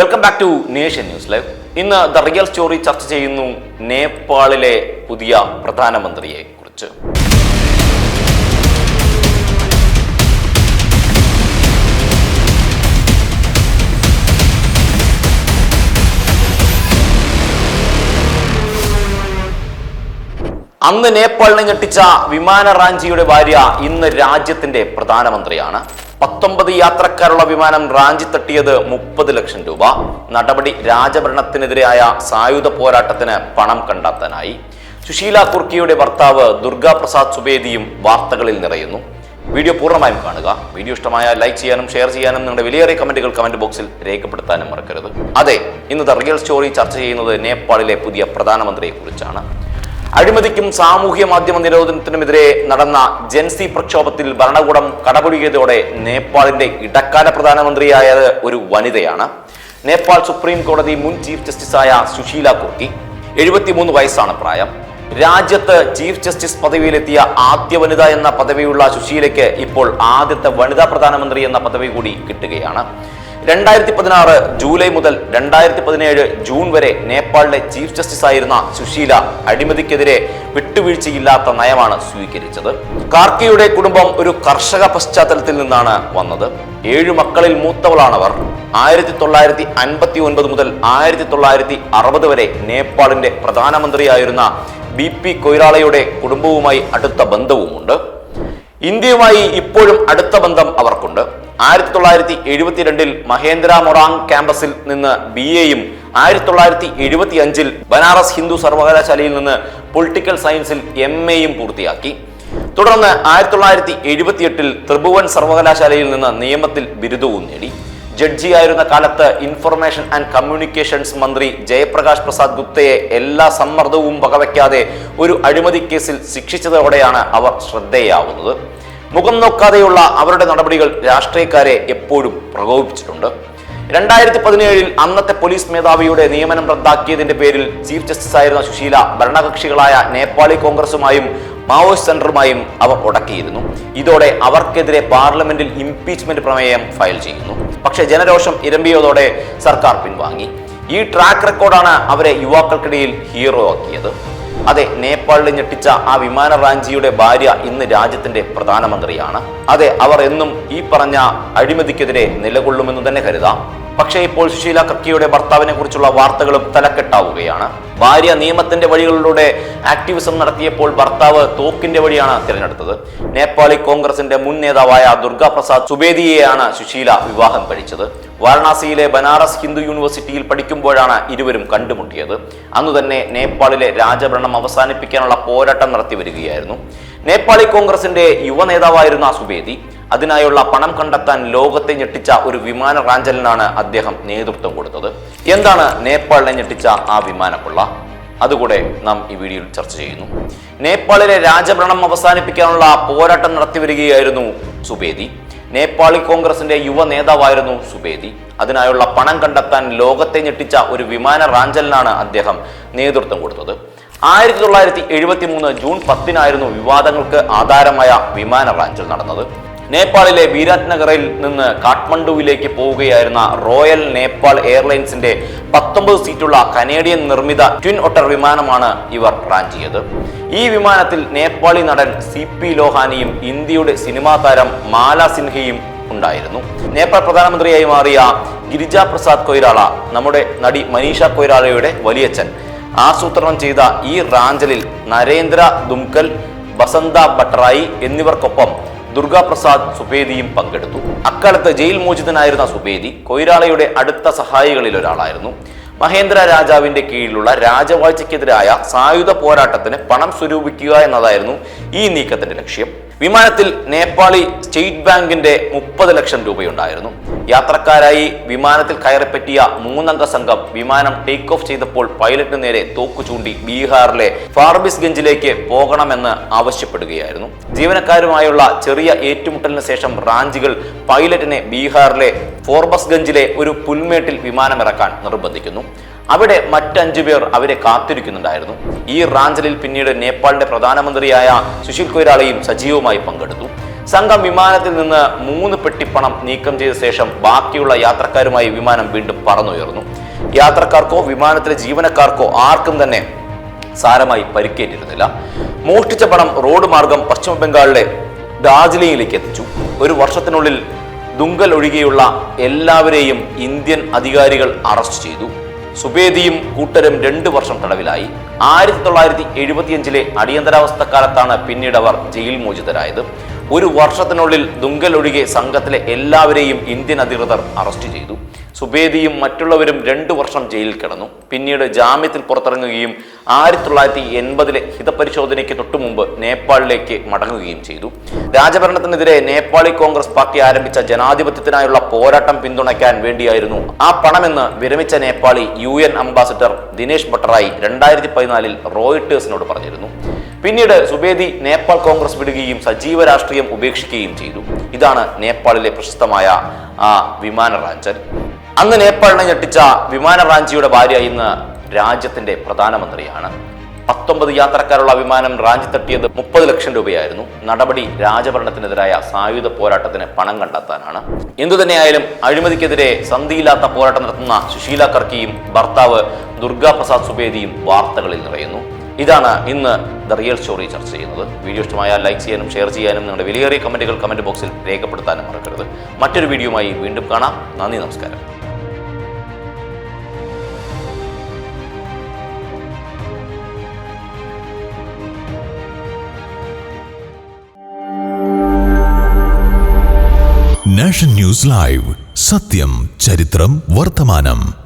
Welcome back to nation news live ഇന്ന് the real story ചർച്ച ചെയ്യുന്നു നേപ്പാളിലെ പുതിയ പ്രധാനമന്ത്രിയെ കുറിച്ച്. അന്ന് നേപ്പാളിനെ ഞെട്ടിച്ച വിമാന റാഞ്ചിയുടെ ഭാര്യ ഇന്ന് രാജ്യത്തിന്റെ പ്രധാനമന്ത്രിയാണ്. പത്തൊമ്പത് യാത്രക്കാരുള്ള വിമാനം റാഞ്ചി തട്ടിയത് മുപ്പത് ലക്ഷം രൂപ. നടപടി രാജഭരണത്തിനെതിരായ സായുധ പോരാട്ടത്തിന് പണം കണ്ടെത്താനായി. സുശീല കുർക്കിയുടെ ഭർത്താവ് ദുർഗാ പ്രസാദ് സുബേദിയും വാർത്തകളിൽ നിറയുന്നു. വീഡിയോ പൂർണമായും കാണുക. വീഡിയോ ഇഷ്ടമായ ലൈക്ക് ചെയ്യാനും ഷെയർ ചെയ്യാനും നിങ്ങളുടെ വിലയേറിയ കമന്റുകൾ കമന്റ് ബോക്സിൽ രേഖപ്പെടുത്താനും മറക്കരുത്. അതെ ഇന്നത്തെ റിയൽ സ്റ്റോറി ചർച്ച ചെയ്യുന്നത് നേപ്പാളിലെ പുതിയ പ്രധാനമന്ത്രിയെ കുറിച്ചാണ് അഴിമതിക്കും സാമൂഹ്യ മാധ്യമ നിരോധനത്തിനുമെതിരെ നടന്ന ജൻസി പ്രക്ഷോഭത്തിൽ ഭരണകൂടം കടപുടിയതോടെ നേപ്പാളിന്റെ ഇടക്കാല പ്രധാനമന്ത്രിയായത് ഒരു വനിതയാണ്. നേപ്പാൾ സുപ്രീം കോടതി മുൻ ചീഫ് ജസ്റ്റിസായ സുശീല കുർക്കി എഴുപത്തിമൂന്ന് വയസ്സാണ് പ്രായം. രാജ്യത്ത് ചീഫ് ജസ്റ്റിസ് പദവിയിലെത്തിയ ആദ്യ വനിത എന്ന പദവിയുള്ള സുശീലയ്ക്ക് ഇപ്പോൾ ആദ്യത്തെ വനിതാ പ്രധാനമന്ത്രി എന്ന പദവി കൂടി കിട്ടുകയാണ്. രണ്ടായിരത്തി പതിനാറ് ജൂലൈ മുതൽ രണ്ടായിരത്തി പതിനേഴ് ജൂൺ വരെ നേപ്പാളിലെ ചീഫ് ജസ്റ്റിസ് ആയിരുന്ന സുശീല അഴിമതിക്കെതിരെ വിട്ടുവീഴ്ചയില്ലാത്ത നയമാണ് സ്വീകരിച്ചത്. കാർക്കിയുടെ കുടുംബം ഒരു കർഷക പശ്ചാത്തലത്തിൽ നിന്നാണ് വന്നത്. ഏഴു മക്കളിൽ മൂത്തവളാണവർ. ആയിരത്തി തൊള്ളായിരത്തി അൻപത്തി ഒൻപത് മുതൽ ആയിരത്തി തൊള്ളായിരത്തി അറുപത് വരെ നേപ്പാളിന്റെ പ്രധാനമന്ത്രിയായിരുന്ന ബി പി കൊയ്രാളയുടെ കുടുംബവുമായി അടുത്ത ബന്ധവുമുണ്ട്. ഇന്ത്യയുമായി ഇപ്പോഴും അടുത്ത ബന്ധം ആയിരത്തി തൊള്ളായിരത്തി എഴുപത്തിരണ്ടിൽ മഹേന്ദ്ര മൊറാങ് ക്യാമ്പസിൽ നിന്ന് ബി എയും ആയിരത്തി തൊള്ളായിരത്തി എഴുപത്തി അഞ്ചിൽ ബനാറസ് ഹിന്ദു സർവകലാശാലയിൽ നിന്ന് പൊളിറ്റിക്കൽ സയൻസിൽ എം എയും പൂർത്തിയാക്കി. തുടർന്ന് ആയിരത്തി തൊള്ളായിരത്തി എഴുപത്തിയെട്ടിൽ ത്രിഭുവൻ സർവകലാശാലയിൽ നിന്ന് നിയമത്തിൽ ബിരുദവും നേടി. ജഡ്ജിയായിരുന്ന കാലത്ത് ഇൻഫർമേഷൻ ആൻഡ് കമ്മ്യൂണിക്കേഷൻസ് മന്ത്രി ജയപ്രകാശ് പ്രസാദ് ഗുപ്തയെ എല്ലാ സമ്മർദ്ദവും വകവയ്ക്കാതെ ഒരു അഴിമതി കേസിൽ ശിക്ഷിച്ചതോടെയാണ് അവർ ശ്രദ്ധേയാവുന്നത്. മുഖം നോക്കാതെയുള്ള അവരുടെ നടപടികൾ രാഷ്ട്രീയക്കാരെ എപ്പോഴും പ്രകോപിപ്പിച്ചിട്ടുണ്ട്. രണ്ടായിരത്തി പതിനേഴിൽ അന്നത്തെ പോലീസ് മേധാവിയുടെ നിയമനം റദ്ദാക്കിയതിന്റെ പേരിൽ ചീഫ് ജസ്റ്റിസ് ആയിരുന്ന സുശീല ഭരണകക്ഷികളായ നേപ്പാളി കോൺഗ്രസുമായും മാവോയിസ്റ്റ് സെന്ററുമായും അവർ ഉടക്കിയിരുന്നു ഇതോടെ അവർക്കെതിരെ പാർലമെന്റിൽ ഇംപീച്ച്മെന്റ് പ്രമേയം ഫയൽ ചെയ്യുന്നു. പക്ഷേ ജനരോഷം ഇരമ്പിയതോടെ സർക്കാർ പിൻവാങ്ങി. ഈ ട്രാക്ക് റെക്കോർഡാണ് അവരെ യുവാക്കൾക്കിടയിൽ ഹീറോ ആക്കിയത്. അതെ നേപ്പാളിൽ ഞെട്ടിച്ച ആ വിമാന റാഞ്ചിയുടെ ഭാര്യ ഇന്ന് രാജ്യത്തിന്റെ പ്രധാനമന്ത്രിയാണ്. അതെ അവർ എന്നും ഈ പറഞ്ഞ അഴിമതിക്കെതിരെ നിലകൊള്ളുമെന്ന് തന്നെ കരുതാം. പക്ഷേ ഇപ്പോൾ സുശീല കക്കിയുടെ ഭർത്താവിനെ കുറിച്ചുള്ള വാർത്തകളും തലക്കെട്ടാവുകയാണ്. ഭാര്യ നിയമത്തിന്റെ വഴികളിലൂടെ ആക്ടിവിസം നടത്തിയപ്പോൾ ഭർത്താവ് തോക്കിന്റെ വഴിയാണ് തിരഞ്ഞെടുത്തത്. നേപ്പാളി കോൺഗ്രസിന്റെ മുൻ നേതാവായ ദുർഗാ പ്രസാദ് സുബേദിയെയാണ് സുശീല വിവാഹം കഴിച്ചത്. വാരണാസിയിലെ ബനാറസ് ഹിന്ദു യൂണിവേഴ്സിറ്റിയിൽ പഠിക്കുമ്പോഴാണ് ഇരുവരും കണ്ടുമുട്ടിയത്. അന്നു തന്നെ നേപ്പാളിലെ രാജഭരണം അവസാനിപ്പിക്കാനുള്ള പോരാട്ടം നടത്തി വരികയായിരുന്നു നേപ്പാളി കോൺഗ്രസിന്റെ യുവ നേതാവായിരുന്ന സുബേദി അതിനായുള്ള പണം കണ്ടെത്താൻ ലോകത്തെ ഞെട്ടിച്ച ഒരു വിമാന റാഞ്ചലിനാണ് അദ്ദേഹം നേതൃത്വം കൊടുത്തത്. എന്താണ് നേപ്പാളിനെ ഞെട്ടിച്ച ആ വിമാനക്കുള്ള? അതുകൂടെ നാം ഈ വീഡിയോയിൽ ചർച്ച ചെയ്യുന്നു. നേപ്പാളിലെ രാജഭരണം അവസാനിപ്പിക്കാനുള്ള പോരാട്ടം നടത്തിവരികയായിരുന്നു സുബേദി. നേപ്പാളി കോൺഗ്രസിന്റെ യുവ നേതാവായിരുന്നു സുബേദി. അതിനായുള്ള പണം കണ്ടെത്താൻ ലോകത്തെ ഞെട്ടിച്ച ഒരു വിമാന റാഞ്ചലിനാണ് അദ്ദേഹം നേതൃത്വം കൊടുത്തത്. ആയിരത്തി തൊള്ളായിരത്തി എഴുപത്തി മൂന്ന് ജൂൺ പത്തിനായിരുന്നു വിവാദങ്ങൾക്ക് ആധാരമായ വിമാന റാഞ്ചൽ നടന്നത്. നേപ്പാളിലെ വീരാത് നഗറിൽ നിന്ന് കാഠ്മണ്ഡുവിലേക്ക് പോവുകയായിരുന്ന റോയൽ നേപ്പാൾ എയർലൈൻസിന്റെ പത്തൊമ്പത് സീറ്റുള്ള കനേഡിയൻ നിർമ്മിത ട്വിൻ ഒട്ടർ വിമാനമാണ് ഇവർ റാഞ്ചിയത് ഈ വിമാനത്തിൽ നേപ്പാളി നടൻ സി പി ലോഹാനിയും ഇന്ത്യയുടെ സിനിമാ താരം മാല സിൻഹയും ഉണ്ടായിരുന്നു. നേപ്പാൾ പ്രധാനമന്ത്രിയായി മാറിയ ഗിരിജ പ്രസാദ് കൊയ്രാള നമ്മുടെ നടി മനീഷ കൊയ്രാളയുടെ വലിയച്ഛൻ. ആസൂത്രണം ചെയ്ത ഈ റാഞ്ചലിൽ നരേന്ദ്ര ദുംകൽ ബസന്ത ഭട്രായി എന്നിവർക്കൊപ്പം ദുർഗാപ്രസാദ് സുബേദിയും പങ്കെടുത്തു. അക്കാലത്ത് ജയിൽ മോചിതനായിരുന്ന സുബേദി കൊയ്രാളയുടെ അടുത്ത സഹായികളിൽ ഒരാളായിരുന്നു. മഹേന്ദ്ര രാജാവിന്റെ കീഴിലുള്ള രാജവാഴ്ചക്കെതിരായ സായുധ പോരാട്ടത്തിന് പണം സ്വരൂപിക്കുക എന്നതായിരുന്നു ഈ നീക്കത്തിന്റെ ലക്ഷ്യം. വിമാനത്തിൽ നേപ്പാളി സ്റ്റേറ്റ് ബാങ്കിന്റെ മുപ്പത് ലക്ഷം രൂപയുണ്ടായിരുന്നു. യാത്രക്കാരായി വിമാനത്തിൽ കയറിപ്പറ്റിയ മൂന്നംഗ സംഘം വിമാനം ടേക്ക് ഓഫ് ചെയ്തപ്പോൾ പൈലറ്റിന് നേരെ തോക്കു ചൂണ്ടി ബീഹാറിലെ ഫാർബിസ്ഗഞ്ചിലേക്ക് പോകണമെന്ന് ആവശ്യപ്പെടുകയായിരുന്നു. ജീവനക്കാരുമായുള്ള ചെറിയ ഏറ്റുമുട്ടലിന് ശേഷം റാഞ്ചികൾ പൈലറ്റിനെ ബീഹാറിലെ ഫോർബസ്ഗഞ്ചിലെ ഒരു പുൽമേട്ടിൽ വിമാനമിറക്കാൻ നിർബന്ധിക്കുന്നു. അവിടെ മറ്റഞ്ചു പേർ അവരെ കാത്തിരിക്കുന്നുണ്ടായിരുന്നു. ഈ റാഞ്ചലിൽ പിന്നീട് നേപ്പാളിന്റെ പ്രധാനമന്ത്രിയായ സുശീൽ കൊയ്രാളയും സജീവമായി പങ്കെടുത്തു. സംഘം വിമാനത്തിൽ നിന്ന് മൂന്ന് പെട്ടിപ്പണം നീക്കം ചെയ്ത ശേഷം ബാക്കിയുള്ള യാത്രക്കാരുമായി വിമാനം വീണ്ടും പറന്നുയർന്നു. യാത്രക്കാർക്കോ വിമാനത്തിലെ ജീവനക്കാർക്കോ ആർക്കും തന്നെ സാരമായി പരിക്കേറ്റിരുന്നില്ല. മോഷ്ടിച്ച പണം റോഡ് മാർഗം പശ്ചിമ ബംഗാളിലെ ഡാർജിലിംഗിലേക്ക് എത്തിച്ചു. ഒരു വർഷത്തിനുള്ളിൽ ദുങ്കൽ ഒഴികെയുള്ള എല്ലാവരെയും ഇന്ത്യൻ അധികാരികൾ അറസ്റ്റ് ചെയ്തു. സുബേദിയും കൂട്ടരും രണ്ടു വർഷം തടവിലായി. ആയിരത്തി തൊള്ളായിരത്തി എഴുപത്തിയഞ്ചിലെ അടിയന്തരാവസ്ഥ കാലത്താണ് പിന്നീട് അവർ ജയിൽ മോചിതരായത്. ഒരു വർഷത്തിനുള്ളിൽ ദുങ്കൽ ഒഴികെ സംഘത്തിലെ എല്ലാവരെയും ഇന്ത്യൻ അധികൃതർ അറസ്റ്റ് ചെയ്തു. സുബേദിയും മറ്റുള്ളവരും രണ്ടു വർഷം ജയിലിൽ കിടന്നു. പിന്നീട് ജാമ്യത്തിൽ പുറത്തിറങ്ങുകയും ആയിരത്തി തൊള്ളായിരത്തി എൺപതിലെ ഹിതപരിശോധനയ്ക്ക് തൊട്ടുമുമ്പ് നേപ്പാളിലേക്ക് മടങ്ങുകയും ചെയ്തു. രാജഭരണത്തിനെതിരെ നേപ്പാളി കോൺഗ്രസ് പാർട്ടി ആരംഭിച്ച ജനാധിപത്യത്തിനായുള്ള പോരാട്ടം പിന്തുണയ്ക്കാൻ വേണ്ടിയായിരുന്നു ആ പണമെന്ന് വിരമിച്ച Nepali U N ambassador Dinesh Bhattarai രണ്ടായിരത്തി പതിനാലിൽ റോയിട്ടേഴ്സിനോട് പറഞ്ഞിരുന്നു. പിന്നീട് സുബേദി നേപ്പാൾ കോൺഗ്രസ് വിടുകയും സജീവ രാഷ്ട്രീയം ഉപേക്ഷിക്കുകയും ചെയ്തു. ഇതാണ് നേപ്പാളിലെ പ്രശസ്തമായ ആ വിമാന റാഞ്ചൻ. അന്ന് നേപ്പാളിനെ ഞെട്ടിച്ച വിമാന റാഞ്ചിയുടെ ഭാര്യ ഇന്ന് രാജ്യത്തിന്റെ പ്രധാനമന്ത്രിയാണ്. പത്തൊമ്പത് യാത്രക്കാരുള്ള വിമാനം റാഞ്ചി തട്ടിയത് മുപ്പത് ലക്ഷം രൂപയായിരുന്നു. നടപടി രാജഭരണത്തിനെതിരായ സായുധ പോരാട്ടത്തിന് പണം കണ്ടെത്താനാണ്. എന്തു തന്നെയായാലും അഴിമതിക്കെതിരെ സന്ധിയില്ലാത്ത പോരാട്ടം നടത്തുന്ന സുശീല കർക്കിയും ഭർത്താവ് ദുർഗാ പ്രസാദ് സുബേദിയും വാർത്തകളിൽ നിറയുന്നു. ഇതാണ് ഇന്ന് ദ റിയൽ സ്റ്റോറി ചർച്ച ചെയ്യുന്നത്. വീഡിയോ ഇഷ്ടമായാൽ ലൈക്ക് ചെയ്യാനും ഷെയർ ചെയ്യാനും നിങ്ങളുടെ വിലയേറിയ കമന്റുകൾ കമന്റ് ബോക്സിൽ രേഖപ്പെടുത്താനും മറക്കരുത്. മറ്റൊരു വീഡിയോയുമായി വീണ്ടും കാണാം. നന്ദി നമസ്കാരം. Nation news live. സത്യം ചരിത്രം വർത്തമാനം.